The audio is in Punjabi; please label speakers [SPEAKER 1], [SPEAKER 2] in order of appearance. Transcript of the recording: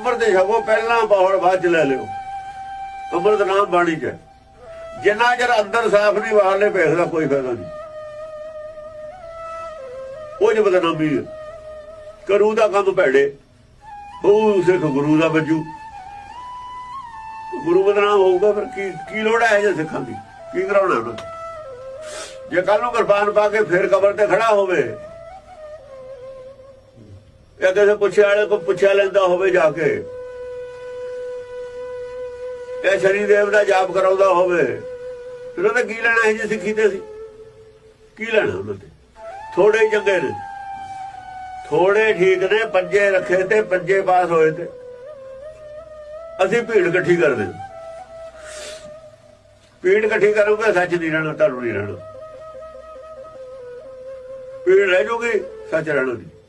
[SPEAKER 1] ਅੰਮ੍ਰਿਤ ਛਕੋ ਪਹਿਲਾਂ ਪੌੜ ਬਾਅਦ ਲੈ ਲਿਓ। ਅੰਮ੍ਰਿਤ ਨਾਮ ਬਾਣੀ ਚ ਜਿੰਨਾ ਚਿਰ ਅੰਦਰ ਸਾਫ਼ ਨਹੀਂ, ਬਾਹਰਲੇ ਭੇਖ ਦਾ ਕੋਈ ਫਾਇਦਾ ਨਹੀਂ। ਉਹ ਜੇ ਬਦਨਾਮੀ ਕਰੂ ਦਾ ਕੰਮ ਭੈੜੇ। ਉਹ ਸਿੱਖ ਗੁਰੂ ਦਾ ਬੱਜੂ ਗੁਰੂ ਬਦਨਾਮ ਹੋਊਗਾ ਫਿਰ ਕੀ ਕੀ ਲੋੜ ਹੈ ਜੇ ਸਿੱਖਾਂ ਦੀ? ਕੀ ਕਰਾਉਣਾ ਉਹਨਾਂ ਨੇ? ਜੇ ਕੱਲ ਨੂੰ ਕਿਰਪਾਨ ਪਾ ਕੇ ਫਿਰ ਕਬਰ ਤੇ ਖੜਾ ਹੋਵੇ ਜਾਂ ਕਿਸੇ ਪੁੱਛਿਆ ਵਾਲੇ ਕੋ ਪੁੱਛਿਆ ਲੈਂਦਾ ਹੋਵੇ ਜਾ ਕੇ। ਇਹ ਸ਼ਨੀ ਦੇਵ ਦਾ ਜਾਪ ਕਰਾਉਂਦਾ ਹੋਵੇ। ਫਿਰ ਉਹਨੇ ਕੀ ਲੈਣਾ ਹੈ ਜੇ ਸਿੱਖੀ ਤੇ ਸੀ? ਕੀ ਲੈਣਾ ਉਹਨਾਂ ਤੇ? ਥੋੜੇ ਚੰਗੇ ਨੇ। ਥੋੜੇ ਠੀਕ ਨੇ, ਪੰਜੇ ਰੱਖੇ ਤੇ, ਪੰਜੇ ਪਾਸ ਹੋਏ ਤੇ। ਅਸੀਂ ਭੀੜ ਇਕੱਠੀ ਕਰਦੇ ਭੀੜ ਇਕੱਠੀ ਕਰੋਗੇ, ਸੱਚ ਨਹੀਂ ਰਹਿਣਾ ਧਰਮ ਨਹੀਂ ਰਹਿਣਾ। ਭੀੜ ਰਹਿ ਜੂਗੀ, ਸੱਚ ਰਹਿਣਾ ਨਹੀਂ।